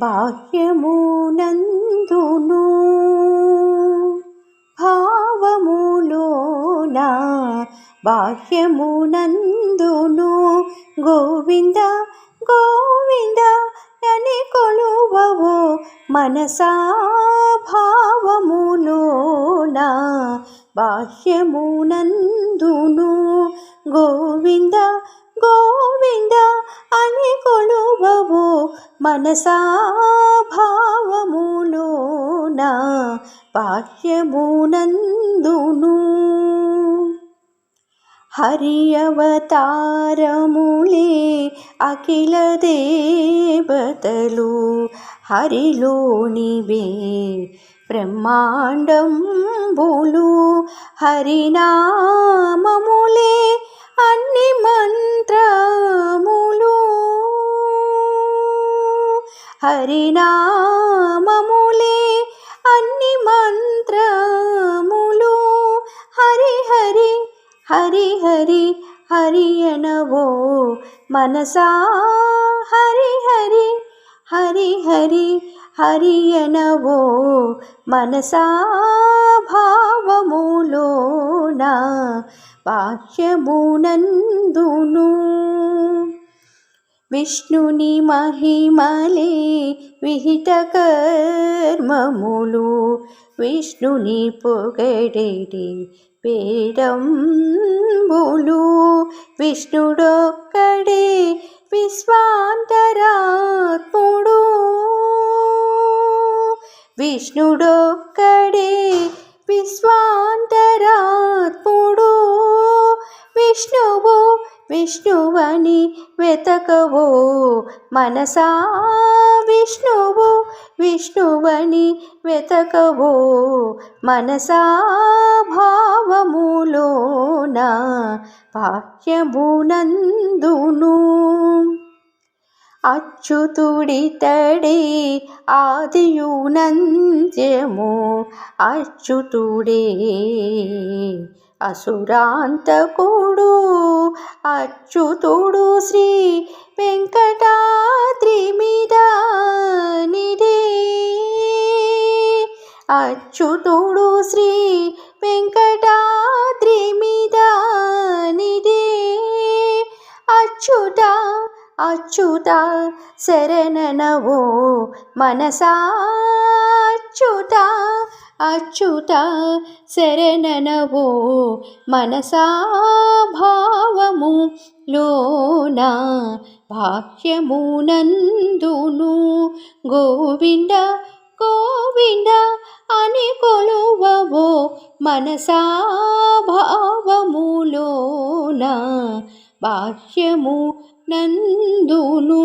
బాహ్యమునందును భావములోన బాహ్యమునందును గోవింద గోవింద అని కొలువవో మనసా భావములోన బాహ్యమునందును గోవింద గోవింద మనసా భావములోన బాహ్యమునందును. హరి అవతారములే అఖిల దేవతలు హరిలోనివే. బ్రహ్మాండంబులు హరినామములే అన్ని మంత్రములు హరినామములే అన్ని మంత్రములు. హరి హరి హరి హరి హరి అనవో మనసా. హరి హరి హరి హరి హరి అనవో మనసా. భావములోన బాహ్యమునందును. విష్ణుని మహిమలే విహిత కర్మములు. విష్ణుని పొగడేటి పేరంబులు విష్ణుడొక్కడే విశ్వాంతరాత్ముడు. విష్ణుడొక్కడే విశ్వాంతరాత్ముడు. విష్ణువు విష్ణువని వెతకవో మనసా విష్ణువు విష్ణువని వెతకవో మనసా భావములోన బాహ్యమునందును. అచ్యుతుడితడే ఆదియునంత్యము అచ్యుతుడే అసురాంతకుడు అచ్యుతుడు శ్రీ వెంకటాద్రి మీద నిదే. అచ్యుతుడు శ్రీ వెంకటాద్రి మీద నిదే. అచ్యుత అచ్యుత శరణనవో మనసా. అచ్యుత అచ్యుత శరణనవో మనసాభావము లోన భాష్యమునందును గోవింద గోవింద అని కొలువవో మనసాభావములోన బాహ్యము నందును